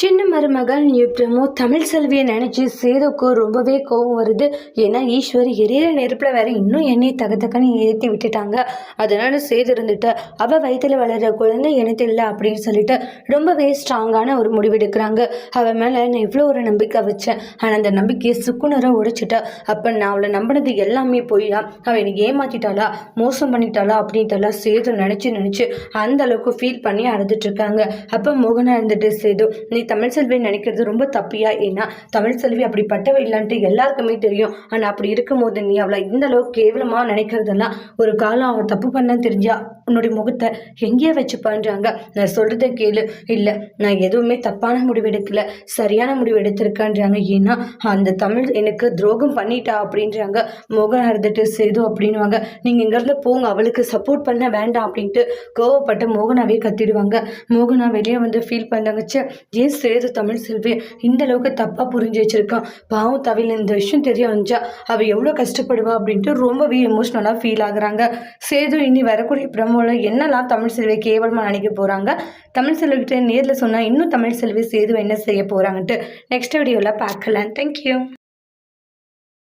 சின்ன மருமகள் பிரமோ தமிழ் செல்வியை நினச்சி சேதுக்கு ரொம்பவே கோவம் வருது. ஏன்னா ஈஸ்வரி எரியிற நெருப்பில் வேற இன்னும் எண்ணெயை தக தக்கன்னு ஏற்றி விட்டுட்டாங்க. அதனால சேது இருந்துட்டு அவள் வயிற்றில் வளர்கிற குழந்தை எனக்கு இல்லை அப்படின்னு சொல்லிட்டு ரொம்பவே ஸ்ட்ராங்கான ஒரு முடிவு எடுக்கிறாங்க மேலே நான் இவ்வளோ ஒரு நம்பிக்கை வச்சேன். ஆனால் அந்த நம்பிக்கையை சுக்குனராக உடைச்சிட்டா. அப்போ நான் அவளை நம்பினது எல்லாமே போயா அவள் எனக்கு ஏமாத்திட்டாளா? மோசம் பண்ணிட்டாளா? அப்படின்ட்டெல்லாம் சேது நினச்சி நினச்சி அந்த அளவுக்கு ஃபீல் பண்ணி அழுதுட்டு இருக்காங்க. அப்போ மோகனா இருந்துட்டு சேது நீ தமிழ் செல்வி நினைக்கிறது ரொம்ப தப்பியா? ஏன்னா தமிழ் செல்வி அப்படிப்பட்டவ இல்லைன்ட்டு எல்லாருக்குமே தெரியும். ஆனால் அப்படி இருக்கும்போது நீ அவளை இந்த அளவுக்கு கேவலமாக நினைக்கிறதெல்லாம் ஒரு காலம் அவள் தப்பு பண்ண தெரிஞ்சா உன்னுடைய முகத்தை எங்கேயே வச்சுப்பான்றாங்க. நான் சொல்கிறத கேளு. இல்லை நான் எதுவுமே தப்பான முடிவு எடுக்கல சரியான முடிவு எடுத்திருக்கான்றாங்க. ஏன்னா அந்த தமிழ் எனக்கு துரோகம் பண்ணிட்டா அப்படின்றாங்க. மோகன் அறுந்துட்டு சேது அப்படின்வாங்க நீங்கள் இங்கேருந்து போங்க அவளுக்கு சப்போர்ட் பண்ண வேண்டாம் அப்படின்ட்டு கோவப்பட்டு மோகனாவே கத்திடுவாங்க. மோகனா வெளியே வந்து ஃபீல் பண்ணாங்க ச்சே ஏன் சேது தமிழ் செல்வி இந்த அளவுக்கு தப்பாக புரிஞ்சு வச்சிருக்கான் பாவம் தவிர இந்த விஷயம் தெரிய வந்துச்சா? அவள் எவ்வளோ கஷ்டப்படுவா அப்படின்ட்டு ரொம்பவே எமோஷ்னலாக ஃபீல் ஆகுறாங்க. சேது இனி வரக்கூடிய பிரமோல என்னெல்லாம் தமிழ் செல்வியை கேவலமாக நினைக்க போகிறாங்க தமிழ் செல்விக்கிட்ட நேரில் சொன்னால் இன்னும் தமிழ் செல்வி சேது என்ன செய்ய போகிறாங்கன்ட்டு நெக்ஸ்ட் வீடியோவில் பார்க்கலாம். தேங்க்யூ